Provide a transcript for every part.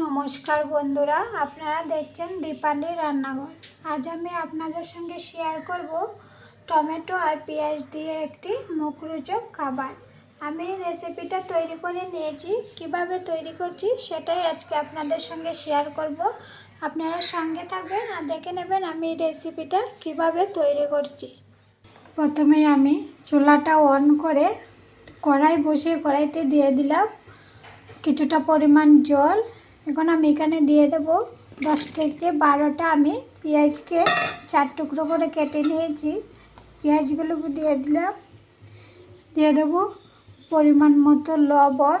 নমস্কার বন্ধুরা, আপনারা দেখছেন দীপালি রান্নাঘর। আজ আমি আপনাদের সঙ্গে শেয়ার করব টমেটো আর পেঁয়াজ দিয়ে একটি মুখরোচক খাবার। আমি রেসিপিটা তৈরি করে নিয়েছি। কীভাবে তৈরি করছি সেটাই আজকে আপনাদের সঙ্গে শেয়ার করব। আপনারা সঙ্গে থাকবেন আর দেখে নেবেন আমি রেসিপিটা কীভাবে তৈরি করছি। প্রথমে আমি চুলাটা অন করে কড়াই বসিয়ে কড়াইতে দিয়ে দিলাম কিছুটা পরিমাণ জল এখন আমি এখানে দিয়ে দেব দশ থেকে বারোটা। আমি পেঁয়াজকে চার টুকরো করে কেটে নিয়েছি। পেঁয়াজগুলো দিয়ে দিলাম। দিয়ে দেবো পরিমাণ মতো লবণ।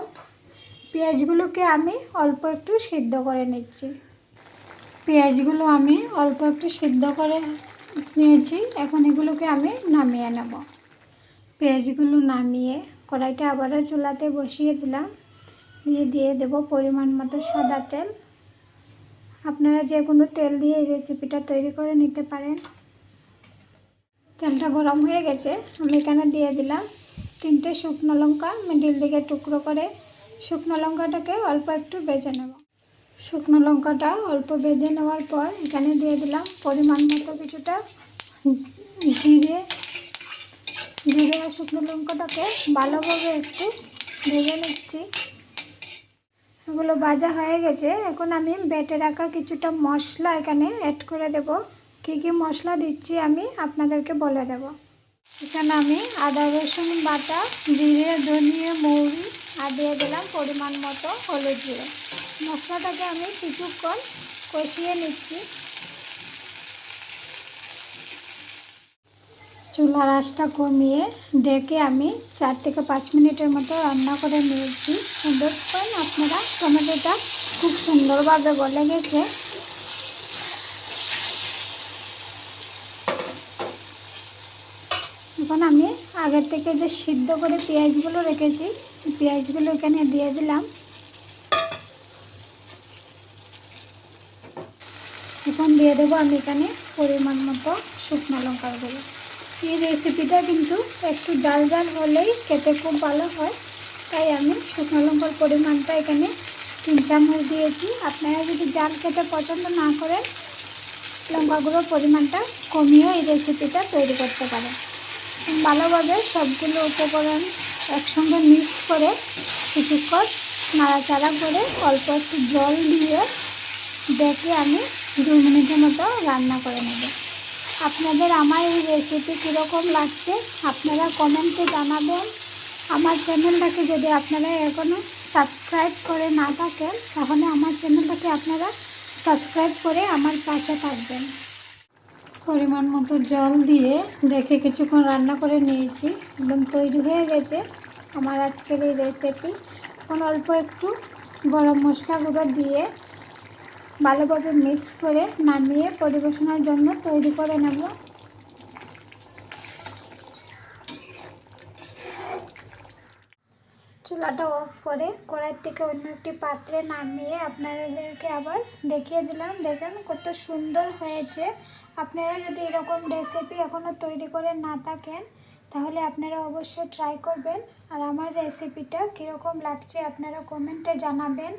পেঁয়াজগুলোকে আমি অল্প একটু সিদ্ধ করে নিচ্ছি। পেঁয়াজগুলো আমি অল্প একটু সিদ্ধ করে নিয়েছি। এখন এগুলোকে আমি নামিয়ে নেব। পেঁয়াজগুলো নামিয়ে কড়াইটা আবারও চুলাতে বসিয়ে দিলাম। দিয়ে দিয়ে দেব পরিমাণ মতো সাদা তেল। আপনারা যে কোনো তেল দিয়ে এই রেসিপিটা তৈরি করে নিতে পারেন। তেলটা গরম হয়ে গেছে, আমি এখানে দিয়ে দিলাম তিনটে শুকনো লঙ্কা মিডিল দিকে টুকরো করে শুকনো লঙ্কাটাকে অল্প একটু বেজে নেব। শুকনো লঙ্কাটা অল্প বেজে নেওয়ার পর এখানে দিয়ে দিলাম পরিমাণ মতো কিছুটা জিরে। জিরে আর শুকনো লঙ্কাটাকে ভালোভাবে একটু ভেজে নিচ্ছি। এগুলো ভাজা হয়ে গেছে। এখন আমি বেটে রাখা কিছুটা মশলা এখানে অ্যাড করে দেব। কী কী মশলা দিচ্ছি আমি আপনাদেরকে বলে দেব। এখানে আমি আদা, রসুন বাটা, জিরে, ধনিয়ে, মৌরি আর দিয়ে দিলাম পরিমাণ মতো হলুদ জিরে মশলাটাকে আমি কিছুক্ষণ কষিয়ে নিচ্ছি। চুলার আঁচটা কমিয়ে ডেকে আমি চার থেকে পাঁচ মিনিটের মতো রান্না করে নিয়েছি। দেখবেন আপনারা টমেটোটা খুব সুন্দরভাবে গলে গেছে। এখন আমি আগের থেকে যে সিদ্ধ করে পেঁয়াজগুলো রেখেছি, পেঁয়াজগুলো এখানে দিয়ে দিলাম। এখন দিয়ে দেবো আমি এখানে পরিমাণ মতো শুকনো লঙ্কার গুঁড়ো। এই রেসিপিটা কিন্তু একটু জাল জাল হলেই খেতে খুব ভালো হয়। তাই আমি শুকনো লঙ্কার পরিমাণটা এখানে তিন চামচ দিয়েছি। আপনারা যদি জাল খেতে পছন্দ না করেন লঙ্কাগুলোর পরিমাণটা কমিয়ে এই রেসিপিটা তৈরি করতে পারেন। ভালোভাবে সবগুলো উপকরণ একসঙ্গে মিক্স করে কিছুক্ষণ নাড়াচাড়া করে অল্প একটু জল দিয়ে দেখে আমি দু মিনিটের মতো রান্না করে নেব। আপনাদের আমার এই রেসিপি কীরকম লাগছে, আপনারা কমেন্টে জানাবেন। আমার চ্যানেলটাকে যদি আপনারা এখনও সাবস্ক্রাইব করে না থাকেন, তাহলে আমার চ্যানেলটাকে আপনারা সাবস্ক্রাইব করে আমার পাশে থাকবেন। পরিমাণ মতো জল দিয়ে রেখে কিছুক্ষণ রান্না করে নিয়েছি, এবং তৈরি হয়ে গেছে আমার আজকের এই রেসিপি এখন অল্প একটু গরম মশলা গুঁড়ো দিয়ে ভালোভাবে মিক্স করে নামিয়ে পরিবেশনের জন্য তৈরি করে নেব। চুলাটা অফ করে কড়াই থেকে অন্য একটি পাত্রে নামিয়ে আপনাদেরকে আবার দেখিয়ে দিলাম। দেখেন কত সুন্দর হয়েছে। আপনারা যদি এরকম রেসিপি এখনও তৈরি করে না থাকেন, তাহলে আপনারা অবশ্যই ট্রাই করবেন। আর আমার রেসিপিটা কীরকম লাগছে আপনারা কমেন্টে জানাবেন।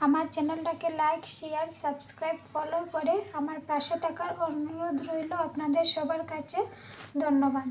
আমার চ্যানেলটাকে লাইক, শেয়ার, সাবস্ক্রাইব, ফলো করে আমার পাশে থাকার অনুরোধ রইল আপনাদের সবার কাছে। ধন্যবাদ।